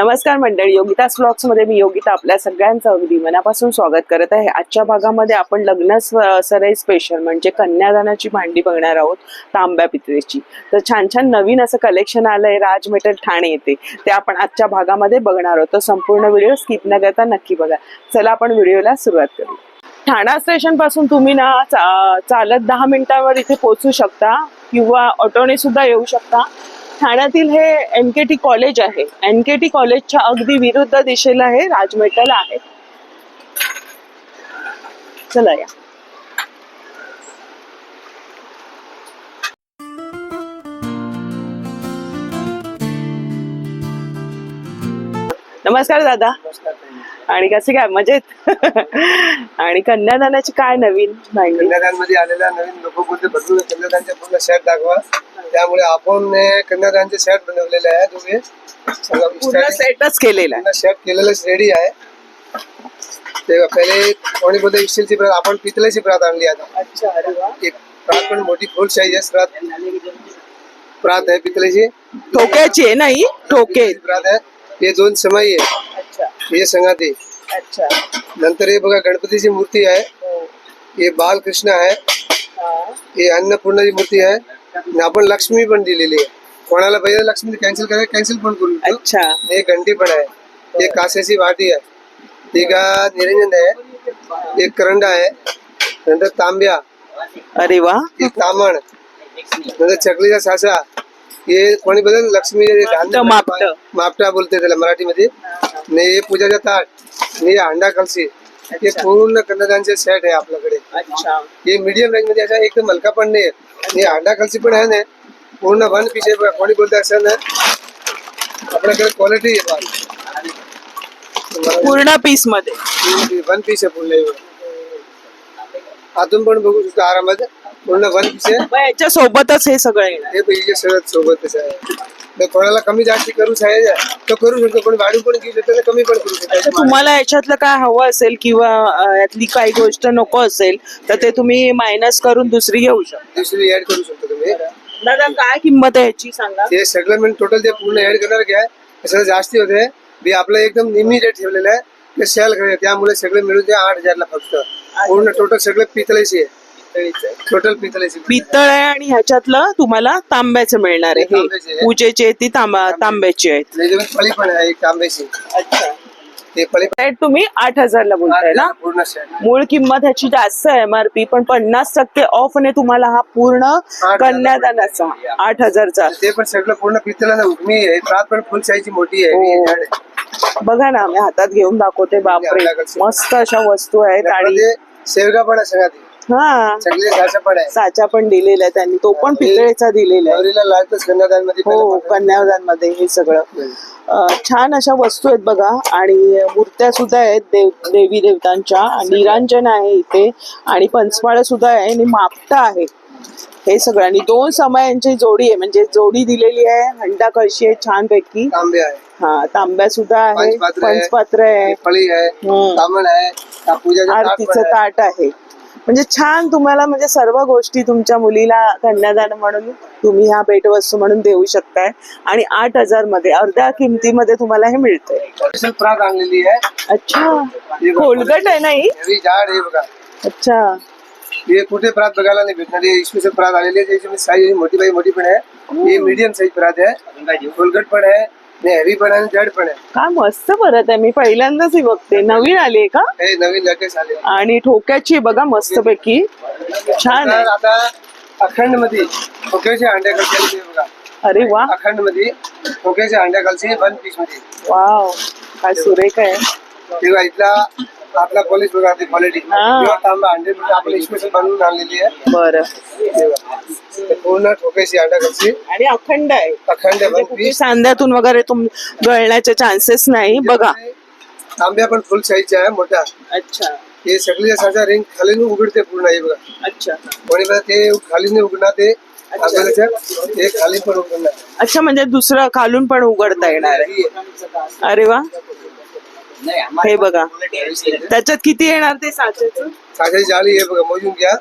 नमस्कार मंडळी योगिता स्लॉक्समध्ये मी योगिता आपल्या सगळ्यांचं अगदी मनापासून स्वागत करत आहे. आजच्या भागामध्ये आपण लग्न सराई स्पेशल म्हणजे कन्यादानाची भांडी बघणार आहोत तांब्या पितळेची. तर छान छान नवीन असं कलेक्शन आलंय राज मेटल ठाणे येते ते आपण आजच्या भागामध्ये बघणार आहोत. तर संपूर्ण व्हिडिओ स्किप न करता नक्की बघा. चला आपण व्हिडिओला सुरुवात करू. ठाणा स्टेशनपासून तुम्ही ना चा- चालत दहा मिनिटांवर इथे पोहोचू शकता किंवा ऑटोने सुद्धा येऊ शकता. ठाण्यातील हे एन के टी कॉलेज आहे. एन के टी कॉलेजच्या अगदी विरुद्ध दिशेला हे राजमेटल आहे. चला या. नमस्कार दादा. आणि कसे काय मजेत. आणि कन्यादानाची काय नवीन माहिती? कन्यादानमध्ये आलेल्या नवीन लोक बोलते भरपूर कन्यादानचे पूर्ण सेट दाखवा. त्यामुळे आपण कन्यादानचे सेट बनवलेले आहे तुम्ही. पूर्ण सेटच केलेला आहे. सेट केलेलंच रेडी आहे. ते पहिले कोणी बोलते स्टीलची प्रत आपण पितळेची प्रत आणली आता. एक प्रात पण मोठी फुल साईज आहे. प्रात प्रात आहे पितळेची ठोक्याची आहे नाही ठोके. प्रात आहे. हे दोन समाई आहे. हे संगाती। अच्छा। नंतर हे बघा गणपतीची मूर्ती आहे. हो. हे बालकृष्ण आहे. हा. हे अन्नपूर्णाची मूर्ती आहे. आणि आपण लक्ष्मी पण दिलेली आहे. कोणाला पाहिजे लक्ष्मी कॅन्सल करायला कॅन्सल पण करू शकतो. अच्छा. हे घंटी पण आहे. एक कास्याची वाटी आहे. हा निरंजन आहे. एक करंडा आहे. नंतर तांब्या. अरे वा. एक तामण. नंतर चकलीचा सासा हे कोणी बदल? लक्ष्मी मापटं, मापटं. मापटा बोलते त्याला मराठीमध्ये. आणि हे पूजाचा ताट आणि अंडा कलसी हे. पूर्ण कन्नदानचे सेट आहे आपल्याकडे. अच्छा. हे मीडियम रेंजमध्ये असा एकदम हलका पण नाही आणि अंडा कलसी पण आहे ना. पूर्ण वन पीस आहे. कोणी बोलते असं ना. आपल्याकडे क्वालिटी आहे पूर्ण पीसमध्ये. वन पीस आहे पूर्ण. आतून पण बघू शकतो आरामात. पूर्ण वन पीस आहे मग याच्या सोबतच हे सगळं येणार. हे पैसे सगळं सोबतच आहे. तर कोणाला कमी जास्त करू आहे तर करू शकतो कोणी वाढू पण घेऊ शकतो तर कमी पण करू तर शकतो तुम्हाला याच्यातलं काय हवं असेल किंवा अं, यातली काही गोष्ट नको असेल तर ते तुम्ही मायनस करून दुसरी घेऊ शकता. दुसरी ऍड करू शकतो तुम्ही. दादा काय किंमत आहे याची सांगा. ते सगळं टोटल ते पूर्ण ऍड करणार काय सगळं जास्ती होते. मी आपलं एकदम रेट ठेवलेलं आहे. ते सेल करे त्यामुळे सगळे मिळून ते आठ हजारला फक्त. पूर्ण टोटल सगळं पितळेची आहे. टोटल पितळेची पितळ. आहे आणि ह्याच्यातलं तुम्हाला तांब्याचं मिळणार आहे. तांब्याचे हे आहे. पूजेची आहे ती तांबा तांब्याची आहेत. त्याच्यामध्ये फळी पण आहे एक तांब्याची. अच्छा. ते फळी रेट तुम्ही आठ हजारला बोलताय ना? पूर्ण मूळ किंमत ह्याची जास्त आहे एमआरपी पण पन्नास टक्के ऑफ ने तुम्हाला हा पूर्ण कन्यादानाचा आठ हजारचा. ते पण सगळं पूर्ण पितळाला उगमी आहे. प्रात पण फुल साईजची मोठी आहे. हो. ही झाड आहे. बघा ना मी हातात घेऊन दाखवते बापरे. मस्त अशा वस्तू आहेत आणि त्यामध्ये शेवगा पण आहे सगळ्यात. हा. सगळे साचा पण आहे. साचा पण दिलेला आहे त्यांनी. तो पण पितळेचा दिलेला आहे. नवरीला लागतच कन्यादानमध्ये हो हे सगळं. अं, छान अशा वस्तू आहेत बघा. आणि मूर्त्या सुद्धा आहेत देव देवी देवतांच्या. निरांजन आहे इथे. आणि पंचमाळ सुद्धा आहे. आणि मापटा आहे. हे सगळं. आणि दोन समयांची जोडी आहे. म्हणजे जोडी दिलेली आहे. हंडा कळशी आहे छान पैकी तांबे आहे. हा तांब्या सुद्धा आहे. पंचपात्र आहे. पंचपात्र आहे. फळी आहे. हम्म. तामण आहे. पूजाचं ताट पण आरतीचं. ताट आहे. म्हणजे छान तुम्हाला म्हणजे सर्व गोष्टी तुमच्या मुलीला कन्यादान म्हणून तुम्ही ह्या भेटवस्तू म्हणून देऊ शकताय. आणि आठ हजारमध्ये अर्ध्या किमतीमध्ये तुम्हाला हे मिळतंय. स्पेशल प्रात आणलेली आहे. अच्छा. खोलगट आहे नाही अच्छा. हे कुठे प्रात बघायला नाही भेटणार. हे स्पेशल प्रात आलेली आहे. साईज मोठी बाई मोठी पण आहे. हे मीडियम साईज प्रात आहे. खोलगट पण आहे. हेवी पण आहे आणि जड पण आहे. काय मस्त परत आहे. मी पहिल्यांदाच ही बघते. नवीन आली आहे का? हे नवीन लेटेस्ट आले आणि ठोक्याची आहे बघा मस्त पैकी छान आहे. आता अखंडमध्ये खोक्याचे अंड्या खालचे बघा. अरे वा. अखंडमध्ये खोक्याचे अंड्या खालचे वन पीसमध्ये. वाव. काय सुरेख आहे. तेव्हा इथला आपला पॉलिश बघा क्वालिटी हा. तांबा हंड्रेड आपण स्पेशल बनवून आणलेली आहे. बरं. ते पूर्ण ठोक्याची अंडा खालची आणि अखंड आहे. अखंड म्हणजे कुठे सांध्यातून वगैरे तुम गळण्याचे चान्सेस नाही बघा. तांब्या पण फुल साईजचा आहे मोठा अच्छा. हे सगळी साचा रिंग खाली उघडते पूर्ण हे बघा. अच्छा. कोणी बघा ते खाली नाही उघडणार ते खाली पण उघडणार. अच्छा म्हणजे दुसरं खालून पण उघडता येणार आहे. अरे वा. हे बघा. त्याच्यात किती येणार ते साच्याचं? साखळी जाळी आहे बघा मोजून घ्या.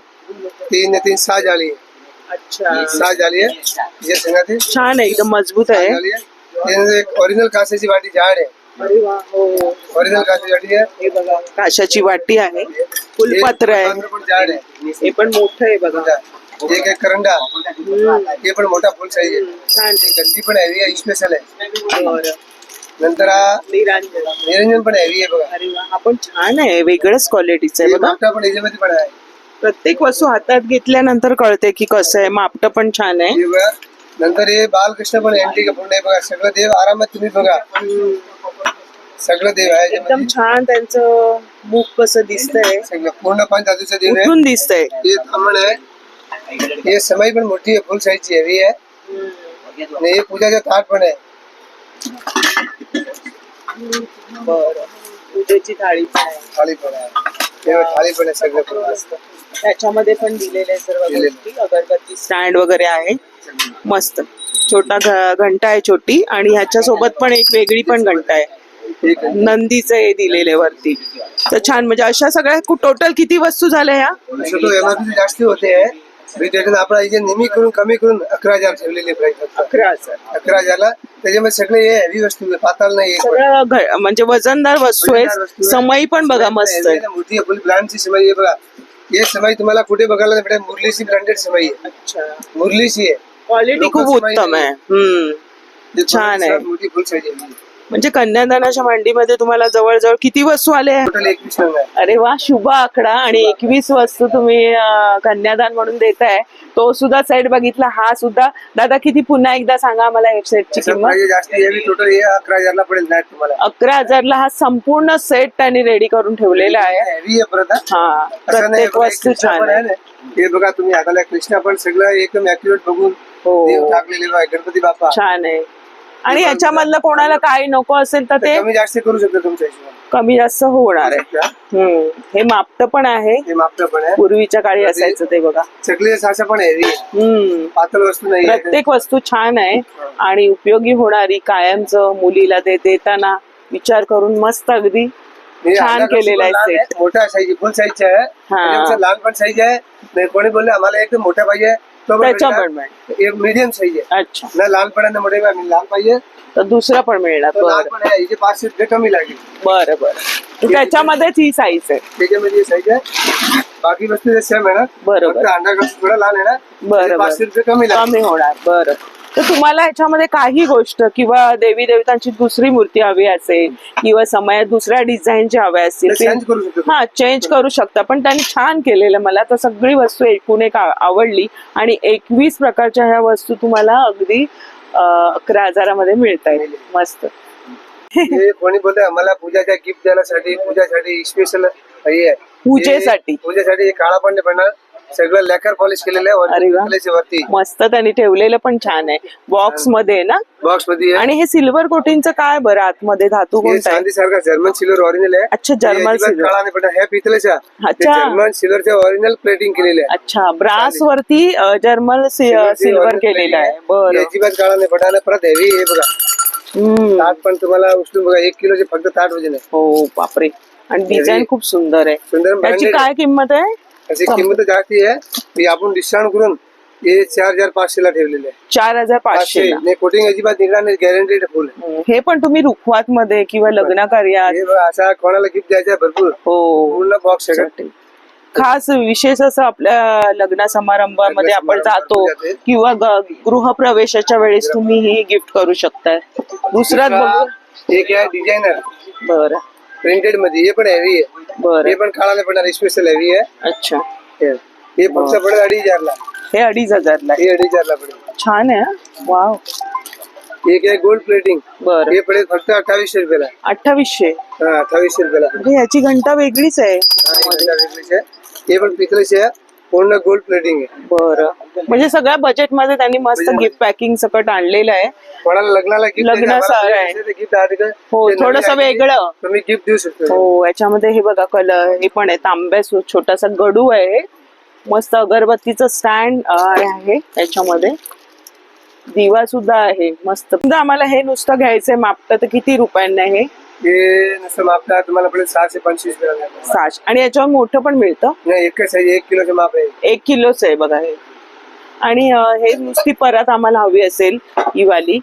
तीन तीन सहा जाळी आहे. अच्छा. सहा जाळी आहे. जे सांगा ते छान आहे एकदम मजबूत आहे. जाळी आहे. त्यानंतर एक ओरिजिनल कासाची वाटी झाड आहे. अरे वा हो. ओरिजिनल कासाची वाटी आहे. हे बघा काशाची वाटी आहे. फुलपत्र आहे. पण झाड आहे. हे पण मोठं आहे बघा. एक एक करंडा. हम्म, हे पण मोठा फुल साईज आहे. छान ही गंजी पण आहे स्पेशल आहे. बरं. नंतर हा निरांजन निरंजन पण हेवी आहे बघा. अरे वा हा पण छान आहे वेगळंच क्वालिटीचं आहे हे बघा. पण याच्यामध्ये पण आहे. प्रत्येक वस्तू हातात घेतल्यानंतर कळते की कसं आहे मापट पण छान आहे. हे बघा नंतर हे बालकृष्ण पण एंटी पूर्ण आहे बघा. सगळं देव आरामात तुम्ही बघा. सगळं देव आहे एकदम याच्यामध्ये. छान त्यांचं मुख कसं दिसतंय. सगळं पूर्ण पंच धातूचं देव आहे. उठून दिसतंय. हे तांबण आहे. हे समाई पण मोठी आहे फुल साईजची हेवी आहे. आणि हे पूजाचं ताट पण आहे. बरं. पूजेची थाळी पण आहे. थाळी पण आहे. हे थाळी पण आहे सगळं पूर्ण. मस्त. त्याच्यामध्ये पण दिलेले सर्व. गोष्टी. अगरबत्ती स्टँड वगैरे आहे. मस्त. छोटा घंटा आहे छोटी आणि ह्याच्या सोबत पण एक वेगळी पण घंटा आहे. नंदीचं हे दिलेले वरती. तर छान म्हणजे अशा सगळ्या टोटल किती वस्तू झाल्या ह्या? जास्ती होते त्याच्यात आपला इथे नेहमी करून कमी करून अकरा हजार ठेवलेले फक्त अकरा हजार. अकरा हजारला. त्याच्यामध्ये सगळे हे हेवी वस्तू पाताळ नाही एक पण. सगळं घ- म्हणजे वजनदार वस्तू वजनदार आहे वस्तू आहे. समई पण बघा मस्त आहे. मोठी फुल ब्रँडची समाई आहे बघा. हे समाई तुम्हाला कुठे बघायला नाही भेटेल? मुरलीची ब्रँडेड समाई आहे. अच्छा. मुरलीची आहे. क्वालिटी लोकल खूप समाई उत्तम. आहे. हम्म. छान आहे. मोठी फुल साईज आहे. म्हणजे कन्यादानाच्या मांडीमध्ये तुम्हाला जवळजवळ किती वस्तू आल्या? अरे वा शुभ आकडा आणि एकवीस वस्तू तुम्ही कन्यादान म्हणून देताय. तो सुद्धा सेट बघितला हा सुद्धा. दादा किती पुन्हा एकदा सांगा मला एक सेटची त्याचं किंमत. अकरा हजारला पडेल नाही तुम्हाला. अकरा हजारला हा संपूर्ण सेट त्यांनी रेडी करून ठेवलेला आहे. हा. प्रत्येक वस्तू छान आहे. हे बघा तुम्ही हाताला कृष्णा पण सगळं एकदम अॅक्युरेट बघून हो. गणपती बाप्पा. छान आहे. आणि याच्यामधलं कोणाला काही नको असेल तर ते कमी जास्त करू शकतो तुमच्या हिशोबाने. कमी जास्त होणार आहे. हम्म. हे मापट पण आहे. हे मापट पण आहे. पूर्वीच्या काळी असायचं ते बघा. सगळे सासा पण आहे. हम्म. पातळ वस्तू नाही आहे. प्रत्येक वस्तू छान आहे आणि उपयोगी होणारी कायमचं मुलीला ते देताना विचार करून मस्त अगदी हे छान अंडा केलेला आहे लहान मोठा साईज फुल साईजचा आहे. त्याच्यापेक्षा लहान पण साईज आहे. नाही कोणी बोलले आम्हाला एकदम मोठा पाहिजे. त्याच्या भेटणार. पण मिळेल. एक मीडियम साईज आहे अच्छा। ना लहानपणाने मोठे आम्ही पाहिजे तर दुसरा पण मिळणार तर लहान बरं. पण आहे हिचे पाचशे रुपये कमी लागेल बरं बरं. त्याच्यामध्येच ही साईज आहे. त्याच्यामध्ये साईज आहे. बाकी वस्तु सेम आहे ना. बरोबर. फक्त अंडा थोडा लाल आहे ना. बरं, पाचशे रुपये कमी लागेल कमी होणार बरं. तर तुम्हाला ह्याच्यामध्ये काही गोष्ट किंवा देवी देवतांची दुसरी मूर्ती हवी असेल किंवा समयात दुसऱ्या डिझाईनचे हवे असतील. हा चेंज करू शकता. पण त्यांनी छान केलेलं मला. तर सगळी वस्तू एकूण एक आवडली आणि एकवीस प्रकारच्या ह्या वस्तू तुम्हाला अगदी अकरा हजारामध्ये मिळत आहेत मस्त. हे कोणी बोलतंय आम्हाला पूजाच्या गिफ्ट द्यायसाठी पूजासाठी स्पेशल हे आहे. पूजेसाठी. पूजेसाठी काळा पण पडणार सगळं लॅकर पॉलिश केलेलं आहे अरे वा. वरती वरती. मस्त त्यांनी ठेवलेलं पण छान आहे. बॉक्समध्ये आहे ना? बॉक्समध्ये आहे. आणि हे सिल्वर कोटिंगचं काय बरं आतमध्ये? धातू हे कोणता आहे? चांदी सारखा जर्मन सिल्वर ओरिजिनल आहे. अच्छा, हे अजिबात silver. काळा नाही पडणार हे अच्छा. जर्मन सिल्वरचे ओरिजिनल प्लेटिंग केलेले आहे. अच्छा ब्रास वरती अ, जर्मल सि- सिल्वरची सिल्वर original केलेलं plating आहे. हे बरं. अजिबात काळा नाही पडणार आणि परत हेवी हे बघा. हम्म. ताट पण तुम्हाला उचलून बघा एक किलोचे फक्त ताट वजन आहे. हो बापरे. आणि डिझाईन. खूप सुंदर आहे. सुंदर त्याची काय किंमत आहे? त्याची किंमत जास्ती आहे. आपण डिस्काउंट करून हे चार हजार पाचशे ला ठेवलेले आहे. चार हजार पाचशे नाही कोटिंग अजिबात निघणार नाही गॅरंटेड फुल हम्म. हे. पण तुम्ही रुखवात मध्ये किंवा लग्न कार्यात हे असा कोणाला गिफ्ट द्यायचा भरपूर. हो. पूर्ण बॉक्स खास विशेष असं आपल्या लग्न समारंभामध्ये आपण जातो. किंवा गृहप्रवेशाच्या वेळेस तुम्ही हे गिफ्ट करू शकताय. बघू. एक आहे डिझायनर बरं. प्रिंटेडमध्ये हे पण हेवी आहे बरं. हे पण काळाला पडणार स्पेशल हेवी आहे अच्छा. हे. हे फक्त पडेल अडीच हजारला. हे अडीच हजारला आहे. हे अडीच हजारला पडेल. छान आहे वाव. एक आहे गोल्ड प्लेटिंग बरं. हे पडेल फक्त अठ्ठावीसशे रुपयाला. अठ्ठावीसशे. हा अठ्ठावीसशे रुपयाला. ह्याची घंटा वेगळीच आहे. हा, हे वेगळीच आहे. हे पण पितळेचे आहे. पूर्ण गोल्ड प्लेटिंग आहे. बरं. म्हणजे सगळ्या बजेटमध्ये त्यांनी मस्त गिफ्ट पॅकिंग सकट आणलेलं आहे. कोणाला लग्नाला गिफ्ट आहे. गिफ्ट हो, थोडंसं वेगळं. तुम्ही गिफ्ट देऊ शकतो. हो याच्यामध्ये हे बघा कलर हे पण आहे तांब्या सु- छोटासा गडू आहे. मस्त अगरबत्तीचं स्टँड आहे याच्यामध्ये दिवा सुद्धा आहे मस्त. समजा आम्हाला हे नुसतं घ्यायचंय मापतं तर किती रुपयांना हे हे नसतं तुम्हाला पडेल सहाशे पंचवीस साठ आणि याच्यावर मोठं पण मिळतं? नाही एकच आहे एक किलोचं माप आहे. एक किलोच आहे बघा हे. आणि अं, हे नुसती परत आम्हाला हवी असेल ही वाली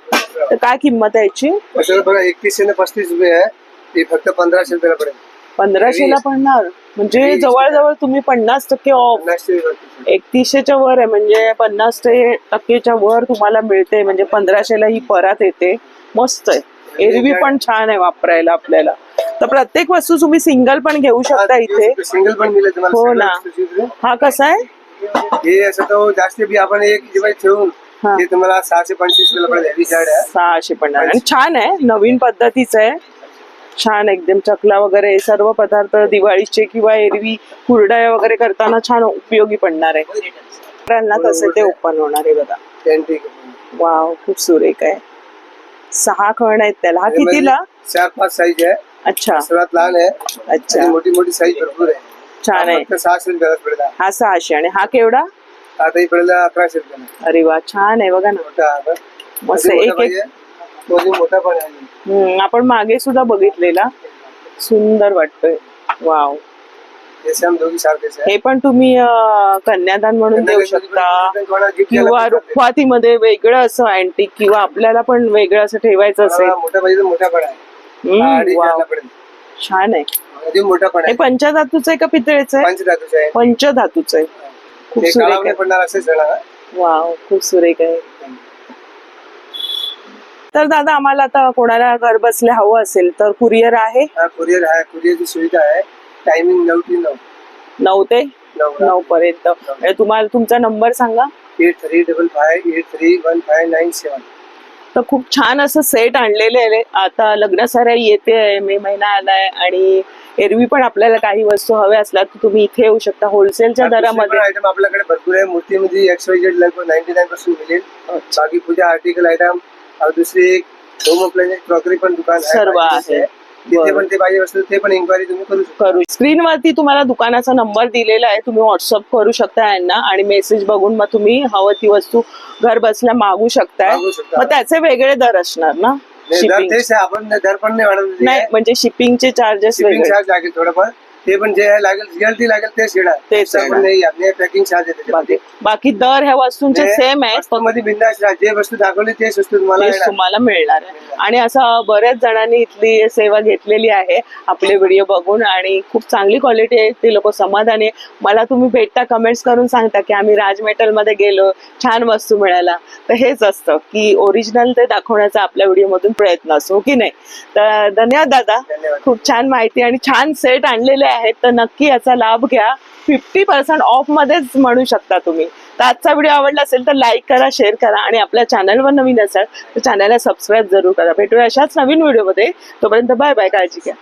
तर काय किंमत आहे याची? असं बघा एकतीसशे ने पस्तीस रुपये आहे. ती फक्त पंधराशे रुपयाला पडेल. पंधराशेला पडणार? म्हणजे वीस. जवळजवळ तुम्ही पन्नास टक्के ऑफ पन्नासशे रुपये. एकतीसशेच्या वर आहे म्हणजे पन्नास ते टक्केच्या वर तुम्हाला मिळते म्हणजे पंधराशेला ही परत येते. मस्त आहे. एरवी पण छान आहे वापरायला आपल्याला. तर प्रत्येक वस्तू तुम्ही सिंगल पण घेऊ शकता इथे. सिंगल पण मिळेल तुम्हाला हो ना. हा कसा आहे? हे असं तो जास्त बी आपण एक ठेवून तुम्हाला सहाशे पंचवीस पडेल सहाशे पन्नास. आणि छान आहे नवीन पद्धतीचं आहे. छान एकदम चकला वगैरे सर्व पदार्थ दिवाळीचे किंवा एरवी कुरडया वगैरे करताना छान उपयोगी पडणार आहे. तसे ते ओपन होणार आहे बघा. वाव खूप सुरेख आहे. सहा कण आहेत त्याला. हा कितीला? चार पाच साईज आहे. अच्छा. सर्वात लहान आहे. अच्छा. मोठी मोठी साईज भरपूर आहे. छान आहे. सहाशे रुपयाला हा. सहाशे. आणि हा केवढा? आता पडेल अकराशे रुपयाला. अरे वा छान आहे बघा ना. मस्त एक एक मोठा पण आहे. आपण मागे सुद्धा बघितलेला. सुंदर वाटतोय. वाव. हे पण तुम्ही कन्यादान म्हणून देऊ शकता. किंवा. रुखवातीमध्ये वेगळं असं अँटिक किंवा आपल्याला पण वेगळं असं ठेवायचं असेल. मोठा हा, छान आहे. हे पंचधातूचं आहे का पितळेचं आहे? पंचधातूचं आहे. खूप सुरेख आहे. वाव खूप सुरेख आहे. तर दादा आम्हाला आता कोणाला घर बसल्या हवं असेल तर कुरिअर आहे? कुरिअर आहे. कुरिअरची सुविधा आहे. टायमिंग नऊ ते नऊ नऊ ते नऊ पर्यंत आणि तुम्हाला तुमचा नंबर सांगा. Eight three double five eight three one five nine seven तर खूप छान असं सेट आणलेले आहे आता लग्नसराई येते आहे मे महिना आलाय आणि एरवी पण आपल्याला काही वस्तू हव्या असल्या तर तुम्ही इथे येऊ शकता. होलसेलच्या दरामध्ये. आयटम आपल्याकडे भरपूर आहे. मूर्तीमध्ये एक्स वाय जेड लगभग नाईन्टी नाईन पर्सेंट मिळेल बाकी पूजा आर्टिकल आयटम दुसरी एक होम अप्लायन्स क्रॉकरी पण दुकान सर्व आहे. तिथे बरं. पण ते पाहिजे असतील ते पण इन्क्वायरी तुम्ही करू शकता. करू स्क्रीनवरती तुम्हाला दुकानाचा नंबर दिलेला आहे. तुम्ही व्हॉट्सअप करू शकता यांना आणि मेसेज बघून मग तुम्ही हवं ती वस्तू घर बसल्या मागू शकताय. शकता. मग त्याचे वेगळे दर असणार ना? नाही, दर शिपिंग तेच आहे. आपण दर पण नाही वाढवलेली नाही आहे म्हणजे शिपिंगचे चार्जेस शिपिंग वेगळे. चार्ज लागेल थोडंफार. ते पण जे लागेल रिअल्टी लागेल तेच येणार तेच असं. पण नाही आपले पॅकिंग चार्ज आहे बाकी दर ह्या वस्तूंचे सेम आहे फक्त मध्ये बिंदास. जे वस्तू दाखवली तेच वस्तू तुम्हाला तेच येणार. तुम्हाला मिळणार आहे. आणि असं बऱ्याच जणांनी इथली सेवा घेतलेली आहे. आपले व्हिडिओ बघून आणि खूप चांगली क्वालिटी आहे ते लोक समाधानी आहे. मला तुम्ही भेटता कमेंट्स करून सांगता की आम्ही राज मेटलमध्ये गेलो छान वस्तू मिळाला. तर हेच असतं की ओरिजिनल ते दाखवण्याचा आपल्या व्हिडिओमधून प्रयत्न असतो हो की नाही? तर धन्यवाद दादा. धन्यवाद. खूप छान माहिती आणि छान सेट आणलेले आहेत तर नक्की याचा लाभ घ्या. फिफ्टी पर्सेंट ऑफ मध्येच म्हणू शकता तुम्ही. तर आजचा व्हिडिओ आवडला असेल तर लाईक करा शेअर करा आणि आपल्या चॅनलवर नवीन असाल तर चॅनलला सबस्क्राईब जरूर करा. भेटूया अशाच नवीन व्हिडिओमध्ये. तोपर्यंत बाय बाय काळजी घ्या.